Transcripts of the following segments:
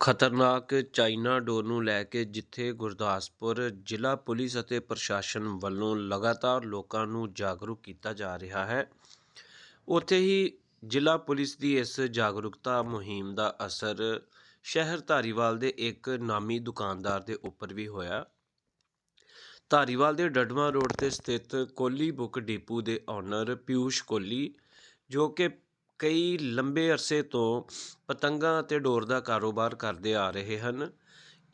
ਖਤਰਨਾਕ ਚਾਈਨਾ ਡੋਰ ਨੂੰ ਲੈ ਕੇ ਜਿੱਥੇ ਗੁਰਦਾਸਪੁਰ ਜ਼ਿਲ੍ਹਾ ਪੁਲਿਸ ਅਤੇ ਪ੍ਰਸ਼ਾਸਨ ਵੱਲੋਂ ਲਗਾਤਾਰ ਲੋਕਾਂ ਨੂੰ ਜਾਗਰੂਕ ਕੀਤਾ ਜਾ ਰਿਹਾ ਹੈ। ਉੱਥੇ ਹੀ ਜ਼ਿਲ੍ਹਾ ਪੁਲਿਸ ਦੀ ਇਸ ਜਾਗਰੂਕਤਾ ਮੁਹਿੰਮ ਦਾ ਅਸਰ ਸ਼ਹਿਰ ਧਾਰੀਵਾਲ ਦੇ ਇੱਕ ਨਾਮੀ ਦੁਕਾਨਦਾਰ ਦੇ ਉੱਪਰ ਵੀ ਹੋਇਆ। ਧਾਰੀਵਾਲ ਦੇ ਡਡਵਾ ਰੋਡ ਤੇ ਸਥਿਤ ਕੋਲੀ ਬੁੱਕ ਡਿਪੂ ਦੇ ਓਨਰ ਪਿਊਸ਼ ਕੋਲੀ, ਜੋ ਕਿ ਕਈ ਲੰਬੇ ਅਰਸੇ ਤੋਂ ਪਤੰਗਾਂ ਅਤੇ ਡੋਰ ਦਾ ਕਾਰੋਬਾਰ ਕਰਦੇ ਆ ਰਹੇ ਹਨ।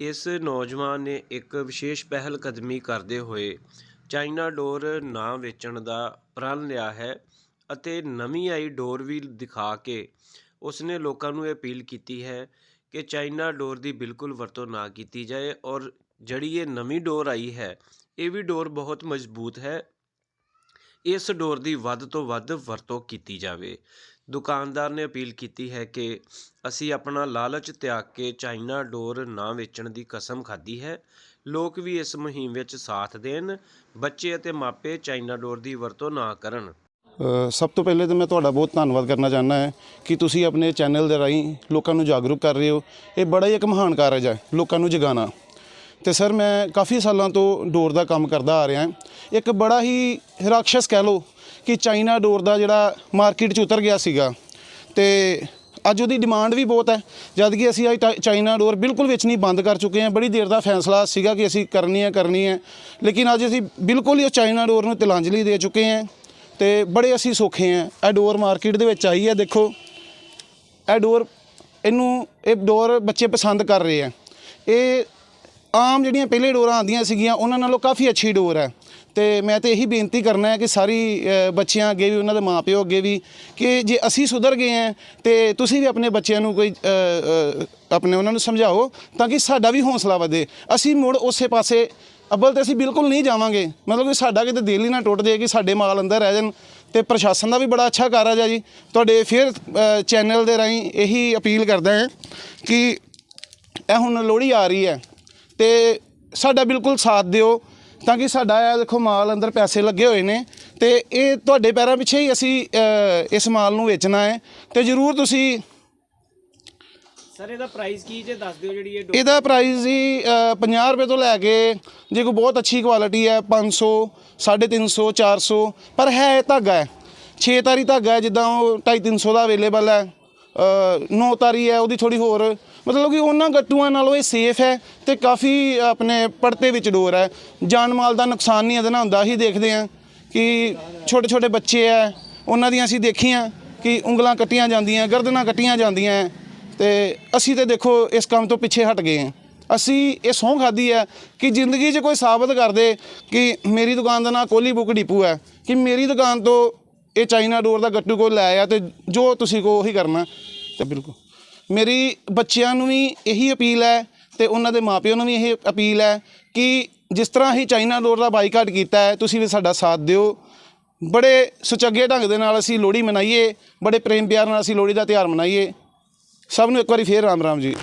ਇਸ ਨੌਜਵਾਨ ਨੇ ਇੱਕ ਵਿਸ਼ੇਸ਼ ਪਹਿਲ ਕਦਮੀ ਕਰਦੇ ਹੋਏ ਚਾਈਨਾ ਡੋਰ ਨਾ ਵੇਚਣ ਦਾ ਪ੍ਰਣ ਲਿਆ ਹੈ ਅਤੇ ਨਵੀਂ ਆਈ ਡੋਰ ਵੀ ਦਿਖਾ ਕੇ ਉਸਨੇ ਲੋਕਾਂ ਨੂੰ ਇਹ ਅਪੀਲ ਕੀਤੀ ਹੈ ਕਿ ਚਾਈਨਾ ਡੋਰ ਦੀ ਬਿਲਕੁਲ ਵਰਤੋਂ ਨਾ ਕੀਤੀ ਜਾਏ ਔਰ ਜਿਹੜੀ ਇਹ ਨਵੀਂ ਡੋਰ ਆਈ ਹੈ, ਇਹ ਵੀ ਡੋਰ ਬਹੁਤ ਮਜ਼ਬੂਤ ਹੈ। ਇਸ ਡੋਰ ਦੀ ਵੱਧ ਤੋਂ ਵੱਧ ਵਰਤੋਂ ਕੀਤੀ ਜਾਵੇ। ਦੁਕਾਨਦਾਰ ਨੇ ਅਪੀਲ ਕੀਤੀ ਹੈ ਕਿ ਅਸੀਂ ਆਪਣਾ ਲਾਲਚ ਤਿਆਗ ਕੇ ਚਾਈਨਾ ਡੋਰ ਨਾ ਵੇਚਣ ਦੀ ਕਸਮ ਖਾਧੀ ਹੈ। ਲੋਕ ਵੀ ਇਸ ਮੁਹਿੰਮ ਵਿੱਚ ਸਾਥ ਦੇਣ, ਬੱਚੇ ਅਤੇ ਮਾਪੇ ਚਾਈਨਾ ਡੋਰ ਦੀ ਵਰਤੋਂ ਨਾ ਕਰਨ। ਸਭ ਤੋਂ ਪਹਿਲੇ ਤਾਂ ਮੈਂ ਤੁਹਾਡਾ ਬਹੁਤ ਧੰਨਵਾਦ ਕਰਨਾ ਚਾਹੁੰਦਾ ਹਾਂ ਕਿ ਤੁਸੀਂ ਆਪਣੇ ਚੈਨਲ ਦੇ ਰਾਹੀਂ ਲੋਕਾਂ ਨੂੰ ਜਾਗਰੂਕ ਕਰ ਰਹੇ ਹੋ। ਇਹ ਬੜਾ ਹੀ ਇੱਕ ਮਹਾਨ ਕਾਰਜ ਹੈ ਲੋਕਾਂ ਨੂੰ ਜਗਾਉਣਾ। ਤੇ ਸਰ, ਮੈਂ ਕਾਫੀ ਸਾਲਾਂ ਤੋਂ ਡੋਰ ਦਾ ਕੰਮ ਕਰਦਾ ਆ ਰਿਹਾ। ਇੱਕ ਬੜਾ ਹੀ ਰਾਖਸ਼ ਕਹਿ ਲਓ ਕਿ ਚਾਈਨਾ ਡੋਰ ਦਾ ਜਿਹੜਾ ਮਾਰਕੀਟ 'ਚ ਉਤਰ ਗਿਆ ਸੀਗਾ ਤੇ ਅੱਜ ਉਹਦੀ ਡਿਮਾਂਡ ਵੀ ਬਹੁਤ ਹੈ, ਜਦ ਕਿ ਅਸੀਂ ਅੱਜ ਟਾ- ਚਾਈਨਾ ਡੋਰ ਬਿਲਕੁਲ ਵੇਚਣੀ ਬੰਦ ਕਰ ਚੁੱਕੇ ਹਾਂ। ਬੜੀ ਦੇਰ ਦਾ ਫੈਸਲਾ ਸੀਗਾ ਕਿ ਅਸੀਂ ਕਰਨੀ ਹੈ ਕਰਨੀ ਹੈ। ਲੇਕਿਨ ਅੱਜ ਅਸੀਂ ਬਿਲਕੁਲ ਹੀ ਉਹ ਚਾਈਨਾ ਡੋਰ ਨੂੰ ਤਿਲਾਂਜਲੀ ਦੇ ਚੁੱਕੇ ਹਾਂ ਤੇ ਬੜੇ ਅਸੀਂ ਸੌਖੇ ਹਾਂ। ਇਹ ਡੋਰ ਮਾਰਕੀਟ ਦੇ ਵਿੱਚ ਆਈ ਹੈ, ਦੇਖੋ। ਇਹ ਡੋਰ ਇਹਨੂੰ, ਇਹ ਡੋਰ ਬੱਚੇ ਪਸੰਦ ਕਰ ਰਹੇ ਆ ਇਹ ਆਮ ਜਿਹੜੀਆਂ ਪਹਿਲੇ ਡੋਰਾਂ ਆਉਂਦੀਆਂ ਸੀਗੀਆਂ, ਉਹਨਾਂ ਨਾਲੋਂ ਕਾਫੀ ਅੱਛੀ ਡੋਰ ਹੈ। ਤੇ ਮੈਂ ਤੇ ਇਹੀ ਬੇਨਤੀ ਕਰਨਾ ਹੈ ਕਿ ਸਾਰੀ ਬੱਚਿਆਂ ਅੱਗੇ ਵੀ, ਉਹਨਾਂ ਦੇ ਮਾਪਿਓ ਅੱਗੇ ਵੀ ਕਿ ਜੇ ਅਸੀਂ ਸੁਧਰ ਗਏ ਹਾਂ ਤੇ ਤੁਸੀਂ ਵੀ ਆਪਣੇ ਬੱਚਿਆਂ ਨੂੰ ਕੋਈ ਆਪਣੇ ਉਹਨਾਂ ਨੂੰ ਸਮਝਾਓ ਤਾਂ ਕਿ ਸਾਡਾ ਵੀ ਹੌਸਲਾ ਵਧੇ। ਅਸੀਂ ਮੁੜ ਉਸੇ ਪਾਸੇ ਅੱਬਲ ਤੇ ਅਸੀਂ ਬਿਲਕੁਲ ਨਹੀਂ ਜਾਵਾਂਗੇ। ਮਤਲਬ ਕਿ ਸਾਡਾ ਕਿਤੇ ਦਿਲ ਹੀ ਨਾ ਟੁੱਟ ਜਾਏ ਕਿ ਸਾਡੇ ਮਾਲ ਅੰਦਰ ਰਹਿ ਜਾਣ ਤੇ ਪ੍ਰਸ਼ਾਸਨ ਦਾ ਵੀ ਬੜਾ ਅੱਛਾ ਕਾਰਜ ਹੈ ਜੀ। ਤੁਹਾਡੇ ਫਿਰ ਚੈਨਲ ਦੇ ਰਾਹੀਂ ਇਹੀ ਅਪੀਲ ਕਰਦਾ ਹਾਂ ਕਿ ਇਹ ਹੁਣ ਲੋਹੜੀ ਆ ਰਹੀ ਹੈ ਤੇ ਸਾਡਾ ਬਿਲਕੁਲ ਸਾਥ ਦਿਓ। ਤਾਂ ਕਿ ਸਾਡਾ ਇਹ ਦੇਖੋ ਮਾਲ ਅੰਦਰ ਪੈਸੇ ਲੱਗੇ ਹੋਏ ਨੇ ਤੇ ਇਹ ਤੁਹਾਡੇ ਪੈਰਾਂ ਪਿੱਛੇ ਹੀ ਅਸੀਂ ਅ, ਇਸ ਮਾਲ ਨੂੰ ਵੇਚਣਾ ਹੈ। ਤੇ ਜਰੂਰ ਤੁਸੀਂ ਸਰ ਇਹਦਾ ਪ੍ਰਾਈਸ ਕੀ ਜੇ ਦੱਸ ਦਿਓ ਜਿਹੜੀ ਇਹ ਡੋ- ਇਹਦਾ ਪ੍ਰਾਈਸ ਜੀ ਅ, 50 ਰੁਪਏ ਤੋਂ ਲੈ ਕੇ ਜੇ ਕੋਈ ਬਹੁਤ ਅੱਛੀ ਕੁਆਲਿਟੀ ਹੈ 500 350 400 ਪਰ ਹੈ ਇਹ ਧਾਗਾ ਹੈ। 6 ਤਾਰੀ ਧਾਗਾ ਹੈ ਜਿੱਦਾਂ ਉਹ 250 ਦਾ ਅਵੇਲੇਬਲ ਹੈ। 9 ਤਾਰੀ ਹੈ, ਉਹਦੀ ਥੋੜੀ ਹੋਰ। ਮਤਲਬ ਕਿ ਉਹਨਾਂ ਗੱਟੂਆਂ ਨਾਲੋਂ ਇਹ ਸੇਫ ਹੈ ਤੇ ਕਾਫੀ ਆਪਣੇ ਪੜਤੇ ਵਿੱਚ ਡੋਰ ਹੈ। ਜਾਨ ਮਾਲ ਦਾ ਨੁਕਸਾਨ ਨਹੀਂ ਇਹਦੇ ਨਾਲ ਹੁੰਦਾ, ਅਸੀਂ ਦੇਖਦੇ ਹਾਂ ਕਿ ਛੋਟੇ ਛੋਟੇ ਬੱਚੇ ਆ ਉਹਨਾਂ ਦੀਆਂ ਅਸੀਂ ਦੇਖੀਆਂ ਕਿ ਉਂਗਲਾਂ ਕੱਟੀਆਂ ਜਾਂਦੀਆਂ, ਗਰਦਨਾਂ ਕੱਟੀਆਂ ਜਾਂਦੀਆਂ ਤੇ ਅਸੀਂ ਤੇ ਦੇਖੋ ਇਸ ਕੰਮ ਤੋਂ ਪਿੱਛੇ ਹਟ ਗਏ ਹਾਂ। ਅਸੀਂ ਇਹ ਸਹੁੰ ਖਾਦੀ ਹੈ ਕਿ ਜ਼ਿੰਦਗੀ 'ਚ ਕੋਈ ਸਾਬਤ ਕਰ ਦੇ ਕਿ ਮੇਰੀ ਦੁਕਾਨ ਦਾ ਨਾਂ ਕੋਲੀ ਬੁੱਕ ਡਿਪੂ ਹੈ, ਕਿ ਮੇਰੀ ਦੁਕਾਨ ਤੋਂ ਇਹ ਚਾਈਨਾ ਡੋਰ ਦਾ ਗੱਟੂ ਕੋਲ ਲੈ ਆ ਤੇ ਜੋ ਤੁਸੀਂ ਕੋ ਉਹੀ ਕਰਨਾ। ਤੇ ਬਿਲਕੁਲ। ਮੇਰੀ ਬੱਚਿਆਂ ਨੂੰ ਵੀ ਇਹੀ ਅਪੀਲ ਹੈ ਤੇ ਉਹਨਾਂ ਦੇ ਮਾਪਿਆਂ ਨੂੰ ਵੀ ਇਹ ਅਪੀਲ ਹੈ ਕਿ ਜਿਸ ਤਰ੍ਹਾਂ ਹੀ ਚਾਈਨਾ ਡੋਰ ਦਾ ਬਾਈਕਾਟ ਕੀਤਾ ਹੈ, ਤੁਸੀਂ ਵੀ ਸਾਡਾ ਸਾਥ ਦਿਓ। ਬੜੇ ਸੁਚੱਗੇ ਢੰਗ ਦੇ ਨਾਲ ਅਸੀਂ ਲੋਹੜੀ ਮਨਾਈਏ, ਬੜੇ ਪ੍ਰੇਮ ਪਿਆਰ ਨਾਲ ਅਸੀਂ ਲੋਹੜੀ ਦਾ ਤਿਉਹਾਰ ਮਨਾਈਏ। ਸਭ ਨੂੰ ਇੱਕ ਵਾਰੀ ਫੇਰ ਰਾਮ ਰਾਮ ਜੀ।